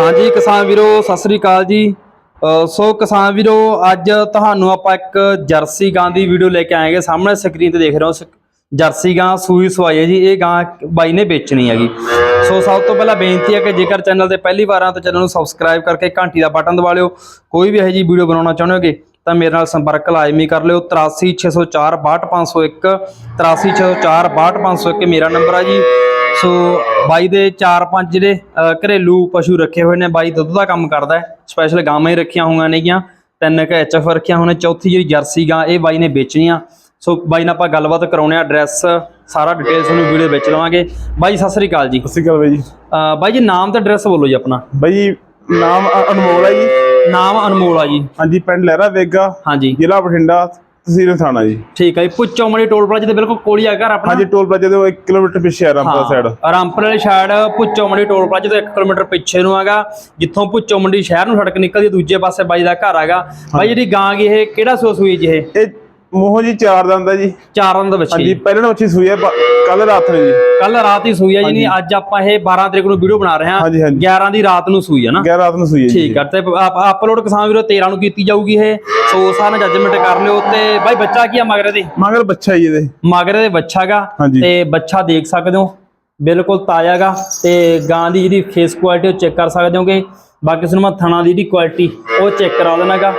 ਹਾਂਜੀ ਕਿਸਾਨ ਵੀਰੋ, ਸਤਿ ਸ੍ਰੀ ਅਕਾਲ ਜੀ। ਸੋ ਕਿਸਾਨ ਵੀਰੋ, ਅੱਜ ਤੁਹਾਨੂੰ ਆਪਾਂ ਇੱਕ ਜਰਸੀ ਗਾਂ ਦੀ ਵੀਡੀਓ ਲੈ ਕੇ ਆਏਗੇ। ਸਾਹਮਣੇ ਸਕਰੀਨ ਤੇ ਦੇਖ ਰਹੇ ਹੋ, ਸ- ਜਰਸੀ ਗਾਂ ਸੂਈ ਸਵਾਈ ਹੈ ਜੀ। ਇਹ ਗਾਂ ਬਾਈ ਨੇ ਵੇਚਣੀ ਹੈਗੀ। ਸੋ ਸਭ ਤੋਂ ਪਹਿਲਾਂ ਬੇਨਤੀ ਹੈ ਕਿ ਜੇਕਰ ਚੈਨਲ ਤੇ ਪਹਿਲੀ ਵਾਰ ਆ ਤਾਂ ਚੈਨਲ ਨੂੰ ਸਬਸਕ੍ਰਾਈਬ ਕਰਕੇ ਘੰਟੀ ਦਾ ਬਟਨ ਦਬਾ ਲਿਓ। ਕੋਈ ਵੀ ਇਹੋ ਜੀ ਵੀਡੀਓ ਬਣਾਉਣਾ ਚਾਹੁੰਦੇ ਹੋਗੇ ਤਾਂ ਮੇਰੇ ਨਾਲ ਸੰਪਰਕ ਲਾਜ਼ਮੀ ਕਰ ਲਿਓ। 83604 62501 83604 62501 ਮੇਰਾ ਨੰਬਰ ਆ ਜੀ। ਸੋ ਬਾਈ ਦੇ 4-5 ਜਿਹੜੇ ਘਰੇਲੂ ਪਸ਼ੂ ਰੱਖੇ ਹੋਏ ਨੇ ਬਾਈ ਦੁੱਧ ਦਾ ਕੰਮ ਕਰਦਾ ਹੈ। ਸਪੈਸ਼ਲ ਗਾਵਾਂ ਹੀ ਰੱਖੀਆਂ ਹੋਈਆਂ ਨੇਗੀਆਂ ਤਿੰਨ ਕ ਐਚਐਫ ਰੱਖੀਆਂ ਹੋਣੇ ਚੌਥੀ ਜਿਹੜੀ ਜਰਸੀ ਗਾਂ ਇਹ ਬਾਈ ਨੇ ਵੇਚਣੀਆਂ। ਸੋ ਬਾਈ ਨਾਲ ਆਪਾਂ ਗੱਲਬਾਤ ਕਰਾਉਣੇ ਆ ਐਡਰੈਸ ਸਾਰਾ ਡਿਟੇਲ ਤੁਹਾਨੂੰ ਵੀਡੀਓ ਵਿੱਚ ਲਵਾਂਗੇ। ਬਾਈ ਸਤਿ ਸ੍ਰੀ ਅਕਾਲ ਜੀ। ਸਤਿ ਸ਼੍ਰੀ ਅਕਾਲ ਬਾਈ ਜੀ। ਬਾਈ ਜੀ ਨਾਮ ਤੇ ਐਡਰੈਸ ਬੋਲੋ ਜੀ ਆਪਣਾ। ਬਾਈ ਨਾਮ ਅਨਮੋਲ ਹੈ ਜੀ। ਨਾਮ ਅਨਮੋਲ ਆ ਜੀ। ਹਾਂਜੀ ਪਿੰਡ ਲਹਿਰਾ ਵੇਗਾ। ਹਾਂਜੀ। ਜ਼ਿਲ੍ਹਾ ਬਠਿੰਡਾ। ਤਹਿਸੀਲ ਥਾਣਾ ਜੀ। ਠੀਕ ਹੈ ਜੀ ਪੁੱਚੋ ਮਣੀ ਟੋਲ ਪਲਾਜ਼ੇ ਦੇ ਬਿਲਕੁਲ ਕੋਲ ਹੀ ਆ ਘਰ ਆਪਣਾ। ਹਾਂਜੀ ਟੋਲ ਪਲਾਜ਼ੇ ਦੇ 1 ਕਿਲੋਮੀਟਰ ਪਿੱਛੇ ਆ ਰਾਮਪੁਰਾ ਸਾਈਡ ਰਾਮਪੁਰ ਵਾਲੀ ਸਾਈਡ ਪੁੱਚੋ ਮੰਡੀ ਟੋਲ ਪਲਾਜ਼ੇ ਤੋਂ 1 ਕਿਲੋਮੀਟਰ ਪਿੱਛੇ ਨੂੰ ਹੈਗਾ। ਜਿੱਥੋਂ ਪੁੱਚੋ ਮੰਡੀ ਸ਼ਹਿਰ ਨੂੰ ਸੜਕ ਨਿਕਲਦੀ ਦੂਜੇ ਪਾਸੇ ਬਾਈ ਦਾ ਘਰ ਹੈਗਾ। ਬਾਈ ਜਿਹੜੀ ਗਾਂ ਗੀ ਇਹ ਕਿਹੜਾ ਸੂਆ ਸੂਈ ਜੀ ਇਹ? ਇਹ ਮੋਹ ਜੀ ਚਾਰ ਦੰਦ ਹੈ ਜੀ। ਚਾਰਾਂ ਦਾ ਬੱਚੀ ਹਾਂਜੀ ਪਹਿਲਾਂ ਮੱਛੀ ਸੂਈ ਹੈ ਕੱਲ ਰਾਤ ਨੂੰ ਜੀ। ਕੱਲ ਰਾਤ ਹੀ ਸੂਈ ਹੈ ਜੀ ਨਹੀਂ ਅੱਜ ਆਪਾਂ ਇਹ 12 ਤਰੀਕ ਨੂੰ ਵੀਡੀਓ ਬਣਾ ਰਹੇ ਹਾਂ। ਹਾਂਜੀ, ਹਾਂਜੀ। 11 ਦੀ ਰਾਤ ਨੂੰ ਸੂਈ ਹੈ ਨਾ। 11 ਰਾਤ ਨੂੰ ਸੂਈ ਹੈ ਠੀਕ ਹੈ ਤੇ ਅਪਲੋਡ ਕਿਸਾਨ ਵੀਰੋ 13 ਨੂੰ ਕੀਤੀ ਜਾਊਗੀ ਇਹ। ਸੋ ਨਾਲ ਜੱਜਮੈਂਟ ਕਰ ਲਿਓ ਤੇ ਬਾਈ ਬੱਚਾ ਕੀ ਆ ਮਗਰ ਦੇ? ਮਗਰ ਬੱਚਾ ਜੀ ਇਹਦੇ। ਮਗਰ ਦੇ ਬੱਚਾ ਗਾ ਹਾਂਜੀ। ਤੇ ਬੱਚਾ ਦੇਖ ਸਕਦੇ ਹੋ ਬਿਲਕੁਲ ਤਾਜ਼ਾ ਗਾ ਤੇ ਗਾਂ ਦੀ ਜਿਹੜੀ ਫੇਸ ਕੁਆਲਿਟੀ ਉਹ ਚੈੱਕ ਕਰ ਸਕਦੇ ਹੋਗੇ। ਬਾਕੀ ਤੁਹਾਨੂੰ ਮੈਂ ਥਣਾ ਦੀ ਜਿਹੜੀ ਕੁਆਲਿਟੀ ਉਹ ਚੈੱਕ ਕਰਾ ਦੇਣਾਗਾ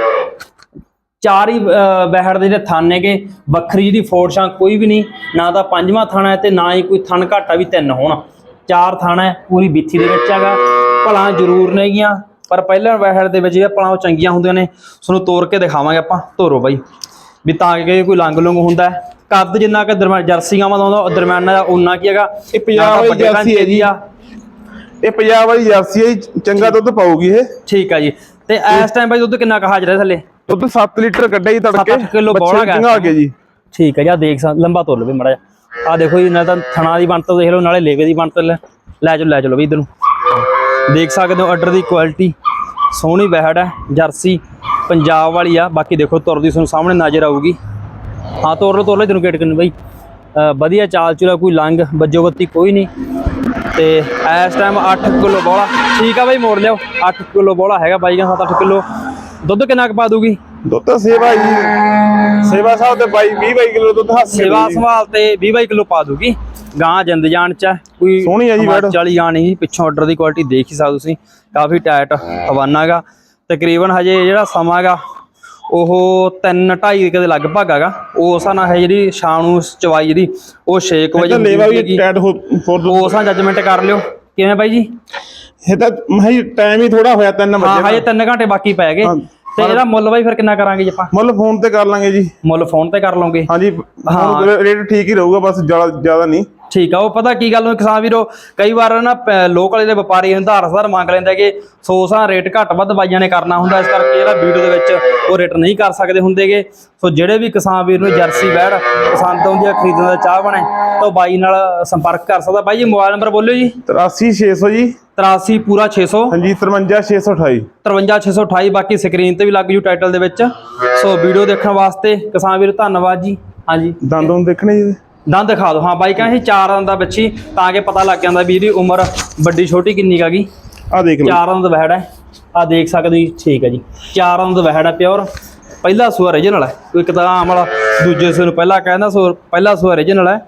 ਚਾਰ ਹੀ ਬਹਿੜ ਦੇ ਜਿਹੜੇ ਥਣ ਨੇਗੇ ਵੱਖਰੀ ਜਿਹੜੀ ਫੋਰਸ਼ਾਂ ਕੋਈ ਵੀ ਨਹੀਂ ਨਾ ਤਾਂ ਪੰਜਵਾਂ ਥਣ ਹੈ ਤੇ ਨਾ ਹੀ ਕੋਈ ਥਣ ਘਾਟਾ ਵੀ ਤਿੰਨ ਹੋਣ। ਚਾਰ ਥਣ ਹੈ ਪੂਰੀ ਬਿੱਥੀ ਦੇ ਵਿੱਚ ਹੈਗਾ। ਭਲਾਂ ਜ਼ਰੂਰ ਨੇਗੀਆਂ। ਪਰ ਪਹਿਲਾਂ ਬਹਿੜ ਦੇ ਵਿੱਚ ਭਲਾਂ ਉਹ ਚੰਗੀਆਂ ਹੁੰਦੀਆਂ ਨੇ ਤੁਹਾਨੂੰ ਤੋੜ ਕੇ ਦਿਖਾਵਾਂਗੇ ਆਪਾਂ ਤੋਰੋ ਬਾਈ। ਵੀ ਤਾਂ ਕਿ ਕੋਈ ਲੰਗ ਲੰਗ ਹੁੰਦਾ ਕੱਦ ਜਿੰਨਾ ਕਿ ਦਰਮਿਆਨ ਜਰਸੀ ਗਾਵਾਂ ਦਾ ਹੁੰਦਾ ਦਰਮਿਆਨਾ ਦਾ ਉਨਾ ਕੀ ਹੈਗਾ। ਇਹ ਪੰਜਾਬ ਵਾਲੀ ਜਰਸੀ ਹੈ ਜੀ। ਆ। ਇਹ ਪੰਜਾਬ ਵਾਲੀ ਜਰਸੀ ਹੈ ਚੰਗਾ ਦੁੱਧ ਪਾਊਗੀ ਇਹ। ਠੀਕ ਆ ਜੀ। ਤੇ ਇਸ ਟਾਈਮ ਬਾਈ ਦੁੱਧ ਕਿੰਨਾ ਕੁ ਹਾਜ਼ਰ ਹੈ ਥੱਲੇ? ਦੁੱਧ 7 ਲੀਟਰ ਕੱਢਿਆ ਜੀ ਤੜਕੇ। ਸੱਤ ਅੱਠ ਕਿੱਲੋ ਬੱਚੇ ਬੋਲਾ ਚੰਗਾ ਕੇ ਜੀ। ਠੀਕ ਹੈ ਜੀ ਆਹ ਦੇਖ ਸਕ ਲੰਬਾ ਤੋਲ ਲਵੇ ਮੜਾ ਆ ਦੇਖੋ ਜੀ ਨਾਲ ਤਾਂ ਥਣਾ ਦੀ ਬਣਤਰ ਦੇਖ ਲਓ ਨਾਲੇ ਲੇਵੇ ਦੀ ਬਣਤਰ ਲੈ ਲੈ ਚਲੋ ਲੈ ਚਲੋ ਵੀ ਇਧਰ ਨੂੰ। ਦੇਖ ਸਕਦੇ ਹੋ ਆਰਡਰ ਦੀ ਕੁਆਲਿਟੀ ਸੋਹਣੀ ਬਹਿੜ ਹੈ, ਜਰਸੀ, ਪੰਜਾਬ ਵਾਲੀ ਆ। ਬਾਕੀ ਦੇਖੋ ਤੁਰਦੀ ਤੁਹਾਨੂੰ ਸਾਹਮਣੇ ਨਜ਼ਰ ਆਊਗੀ। ਹਾਂ, ਤੋਰ ਲਓ ਤੋਰ ਲਓ, ਤੈਨੂੰ ਗੇਟ ਕਰਨ ਬਾਈ। ਵਧੀਆ ਚਾਲ ਚੁਲਾ, ਕੋਈ ਲੰਗ ਬੱਜੋ ਬੱਤੀ ਕੋਈ ਨਹੀਂ। ਤੇ ਇਸ ਟਾਈਮ 8 ਕਿਲੋ ਬੋਲਾ ਠੀਕ ਆ ਬਾਈ, ਮੋੜ ਲਿਓ 8 ਕਿਲੋ ਬੋਲਾ ਹੈਗਾ ਬਾਈ ਦਾ 7-8 ਕਿਲੋ। ਦੁੱਧ ਕਿੰਨਾ ਕੁ ਪਾ ਦੂਗੀ ਦੁੱਧ ਸੇਵਾ ਜੀ ਸੇਵਾ ਸਾਹਿਬ ਤੇ ਬਾਈ 20 22 ਕਿਲੋ ਦੁੱਧ ਹੱਥ ਸੇਵਾ ਸੰਭਾਲ ਤੇ 20 22 ਕਿਲੋ ਪਾ ਦੂਗੀ। ਗਾਂ ਜਿੰਦ ਜਾਨ ਚ ਹੈ। ਕੋਈ ਸੋਹਣੀ ਆ ਜੀ ਬੈਡ। ਹਿਮਾਚਲ ਵਾਲੀ ਗਾਂ ਨਹੀਂ ਪਿੱਛੋਂ ਆਰਡਰ ਦੀ ਕੁਆਲਿਟੀ ਦੇਖ ਹੀ ਸਕਦੇ ਤੁਸੀਂ। ਕਾਫੀ ਟਾਈਟ ਹਵਾਨਾ ਗਾ ਤਕਰੀਬਨ ਹਜੇ ਜਿਹੜਾ ਸਮਾਂ ਗਾ ਉਹ 3 2.5 ਕਦੇ ਲਗਭਗ ਹੈਗਾ। ਉਸ ਨਾਲ ਹੈ ਜਿਹੜੀ ਸ਼ਾਮ ਨੂੰ ਚਵਾਈ ਜਿਹੜੀ ਉਹ 6 ਵਜੇ ਲੇਵਾ ਵੀ। ਟੈਟ ਹੋ ਉਸ ਜੱਜਮੈਂਟ ਕਰ ਲਿਓ। ਕਿਵੇਂ ਬਾਈ ਜੀ? ਇਹ ਤਾਂ ਮਹੀ ਟਾਈਮ ਹੀ ਥੋੜਾ ਹੋਇਆ 3 ਹਾਂ ਵਜੇ ਹਜੇ 3 ਘੰਟੇ ਬਾਕੀ ਪੈ ਗਏ। ਹਾਂ। ਤੇ ਇਹਦਾ ਮੁੱਲ ਬਾਈ ਫਿਰ ਕਿੰਨਾ ਕਰਾਂਗੇ ਜੀ ਆਪਾਂ? ਮੁੱਲ ਫੋਨ ਤੇ ਕਰ ਲਾਂਗੇ ਜੀ। ਮੁੱਲ ਫੋਨ ਤੇ ਕਰ ਲਓਗੇ? ਹਾਂਜੀ ਹਾਂ। ਰੇਟ ਠੀਕ ਹੀ ਰਹੂਗਾ ਬਸ ਜ਼ਿਆਦਾ ਜ਼ਿਆਦਾ ਨਹੀਂ। ਠੀਕ ਆ ਉਹ ਪਤਾ ਕੀ ਗੱਲ ਹੋਈ ਕਿਸਾਨ ਵੀਰੋ? ਕਈ ਵਾਰ ਨਾ ਲੋਕਲ ਦੇ ਵਪਾਰੀ ਹੰਧਾਰ ਹਜ਼ਾਰ ਮੰਗ ਲੈਂਦੇ ਕਿ ਸੌ ਸਾਂ ਰੇਟ ਘੱਟ ਵੱਧ ਬਾਈਆਂ ਨੇ ਕਰਨਾ ਹੁੰਦਾ ਇਸ ਕਰਕੇ ਜਿਹੜਾ ਵੀਡੀਓ ਦੇ ਵਿੱਚ ਉਹ ਰੇਟ ਨਹੀਂ ਕਰ ਸਕਦੇ ਹੁੰਦੇਗੇ। ਸੋ ਜਿਹੜੇ ਵੀ ਕਿਸਾਨ ਵੀਰ ਨੂੰ ਜਰਸੀ ਬੈੜ ਪਸੰਦ ਆਉਂਦੀ ਆ ਖਰੀਦਣ ਦਾ ਚਾਹ ਬਣੇ ਤਾਂ ਉਹ ਬਾਈ ਨਾਲ ਸੰਪਰਕ ਕਰ ਸਕਦਾ। ਬਾਈ ਜੀ ਮੋਬਾਈਲ ਨੰਬਰ ਬੋਲਿਓ ਜੀ। 83600 ਜੀ। 83 ਪੂਰਾ 600 ਹਾਂਜੀ 53628 53628 ਬਾਕੀ ਸਕਰੀਨ ਤੇ ਵੀ ਲੱਗ ਜੂ ਟਾਈਟਲ ਦੇ ਵਿੱਚ। ਸੋ ਵੀਡੀਓ ਦੇਖਣ ਵਾਸਤੇ ਕਿਸਾਨ ਵੀਰ ਧੰਨਵਾਦ ਜੀ। ਹਾਂਜੀ। ਦੰਦ ਨੂੰ ਦੇਖਣੇ ਜੀ ਦੰਦ ਦਿਖਾ ਦਿਓ। ਹਾਂ ਬਾਈ ਕਹਿੰਦੇ ਸੀ ਚਾਰ ਦੰਦ ਦਾ ਬੱਚੀ ਤਾਂ ਕਿ ਪਤਾ ਲੱਗ ਜਾਂਦਾ ਵੀ ਇਹਦੀ ਉਮਰ ਵੱਡੀ ਛੋਟੀ ਕਿੰਨੀ ਕਾਗੀ ਆ ਦੇਖ ਲਓ। ਚਾਰ ਦੰਦ ਵਹਿੜ ਹੈ। ਆ ਦੇਖ ਸਕਦੇ ਜੀ ਠੀਕ ਹੈ ਜੀ। ਚਾਰ ਦੰਦ ਵਹਿੜ ਹੈ ਪਿਓਰ। ਪਹਿਲਾ ਸੂਆ ਰੀਜਨਲ ਹੈ ਇੱਕ ਤਾਂ ਆਮ ਵਾਲਾ ਦੂਜੇ ਸੂਏ ਨੂੰ ਪਹਿਲਾ ਕਹਿੰਦਾ ਸੋ ਪਹਿਲਾ ਸੂਆ ਰੀਜਨਲ ਹੈ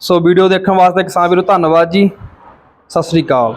ਸੋ ਵੀਡੀਓ ਦੇਖਣ ਵਾਸਤੇ ਕਿਸਾਨ ਵੀਰੋ ਧੰਨਵਾਦ ਜੀ। ਸਤਿ ਸ੍ਰੀ ਅਕਾਲ।